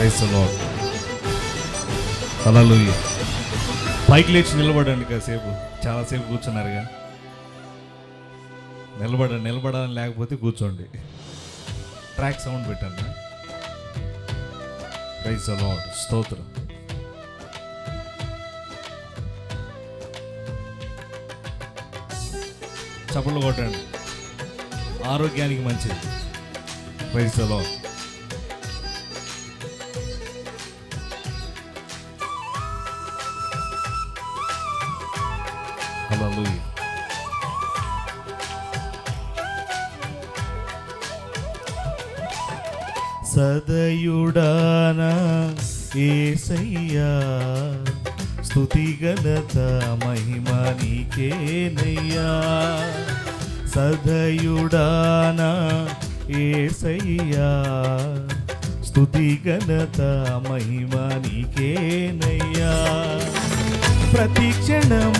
క్రైస్తలో హల్లెలూయా పైకి లేచి నిలబడండి కాసేపు. చాలాసేపు కూర్చున్నారుగా నిలబడండి నిలబడాలని లేకపోతే కూర్చోండి. ట్రాక్ సౌండ్ పెట్టండి. ప్రైజ్ అలాడ్ స్తోత్రం. చప్పట్లు కొట్టండి. ఆరోగ్యానికి మంచిది. ప్రైజ్ అలాడ్ Hallelujah. సదయుడాన ఏసయ్యా స్తుతిగలత మహిమ నీకేనయ్యా సదయుడాన ఏసయ్యా స్తుతిగలత మహిమ నీకేనయ్యా ప్రతి క్షణం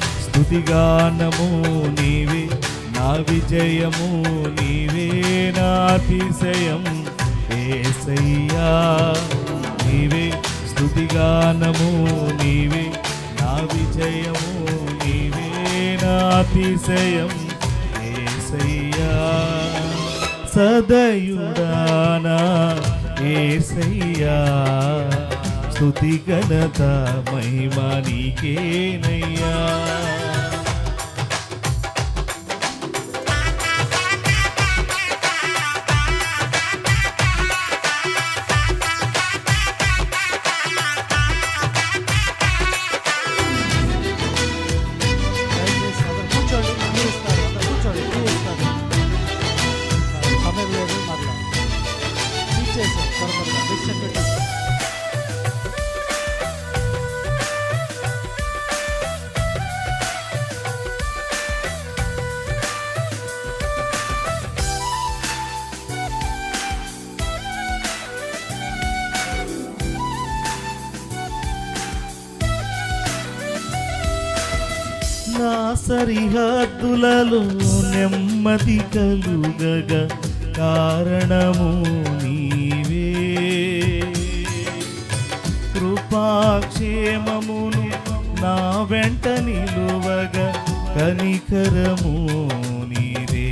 స్థుతిగానము నీవే నా విజయము నీవే నాతిశయం ఏసయ్యా. నీవే స్థుతిగానము నీవే నా విజయము నీవే నాతిశయం ఏసయ్యా. సదయుడానా ఏసయ్యా స్థుతి ఘనత మహిమా నీకేనయ్యా. నా సరిహద్దులలో నెమ్మది కలుగగా కారణము కృపాక్షేమమును నా వెంట నిలువగ కనికరము నీవే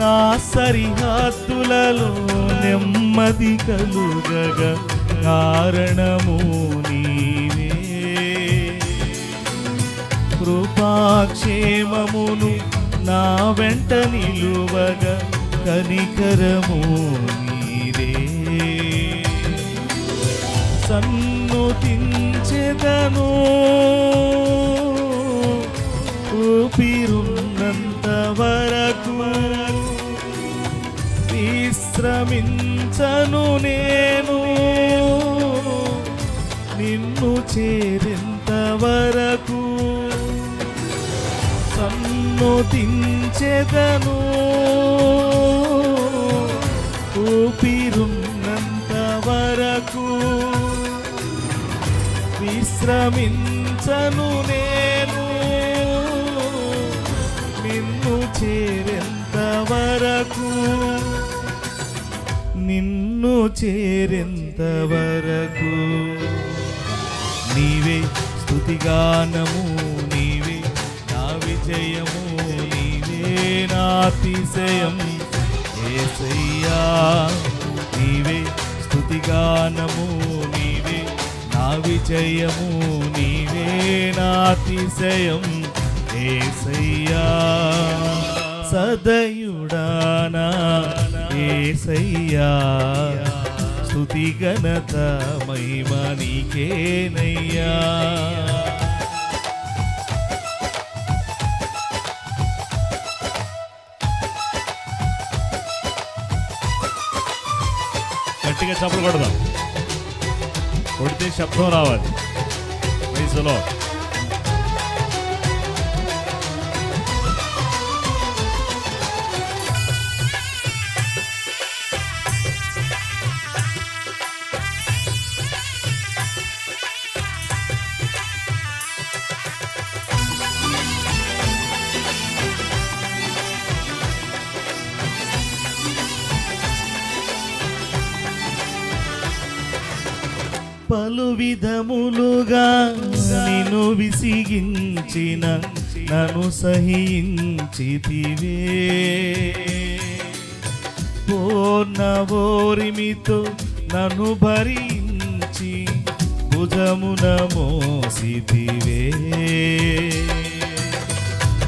నా సరిహద్దులలో నెమ్మది కలుగగ కారణము నీవే. కృపాక్షేమమును నా వెంట నిలువగ కనికరము సన్నుతించెదను ఊపిరున్నంత వరకు విశ్రమించను నేను. నిన్ను చేరింత వరకు సన్నుతించెదను ఊపిరున్నంత వరకు విశ్రమించను నేను. నిన్ను చేరేంత వరకు నిన్ను చేరేంత వరకు నీవే స్థుతిగానము నీవే నా విజయము నీవే నాతిశయం ఏసయ్యా నీవే స్థుతిగానము నీ విజయము నీవే నాతిశయం ఏసయ్యా. సదయుడానా ఏసయ్యా. స్థుతి ఘనత మహిమ నీకేనయ్యా. గట్టిగా చప్పలు కొడదాం. కొడితే శబ్దం రావాలి వయసులో పలు విధములుగా నిన్ను విసిగించిన నన్ను సహించితివే. పూర్ణ ఓరిమితో నన్ను భరించి భుజమున మోసితివే.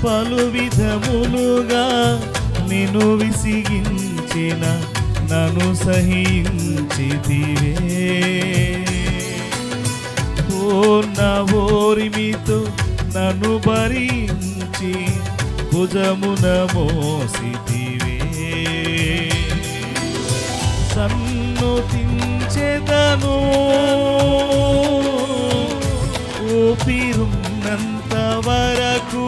పలు విధములుగా నిన్ను విసిగించిన నన్ను సహించితివే. పూర్ణ ఓరిమితో నన్ను భరించి భుజమున మోసితివే. సన్నుతించెదను ఊపిరున్నంత వరకు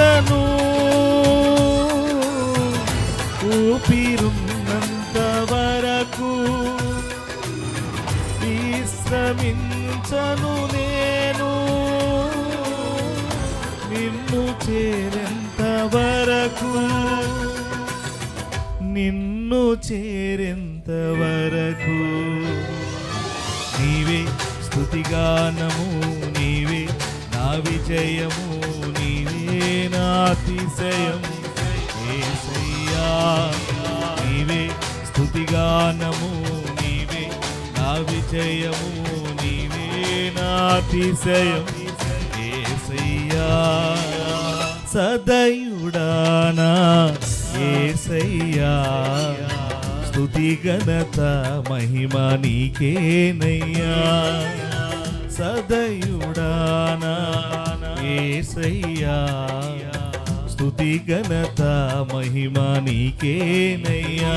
సన్నుతించెదను ఊపిరున్నంత వరకు విశ్రమించను నేను. నిన్ను చేరేంత వరకు నిన్ను చేరేంత వరకు నీవే స్థుతిగానము నీవే నా విజయము. నీవే నా అతిశయం యేసయ్యా నీవే స్తుతిగానము నీవే నా విజయము నీవే నాతిశయం. సదయుడానా ఏసయ్యా స్థుతి ఘనత మహిమ నీకేనయ్యా. సదయుడానా యేసయ్యా స్తుతి ఘనత మహిమా నీకేనయ్యా.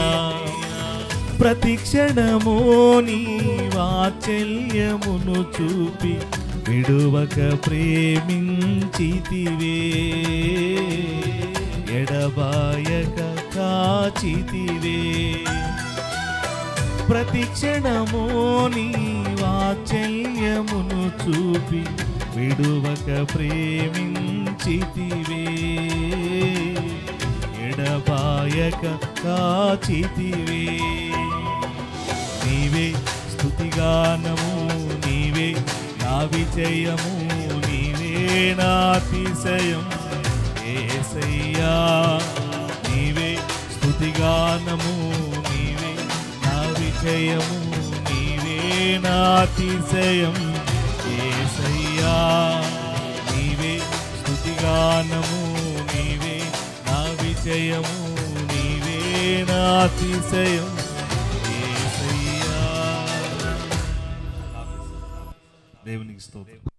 ప్రతి క్షణము నీ వాత్సల్యమును చూపి విడువక ప్రేమించితివే. ఎడబాయక కాచితివే. ప్రతి క్షణము నీ వాత్సల్యమును చూపి విడువక ప్రేమించితివే. ఎడబాయక కాచితివే. నీవే స్థుతిగానము నీవే నా విజయము నీవే నాతిశయం ఏసయ్యా నీవే స్థుతిగానము నీవే నా విజయము నీవే నాతిశయం అతిశయం నీవే స్థుతిగానము నీవే నా విజయము నీవే నా అతిశయం దేవునికి స్తోత్రం.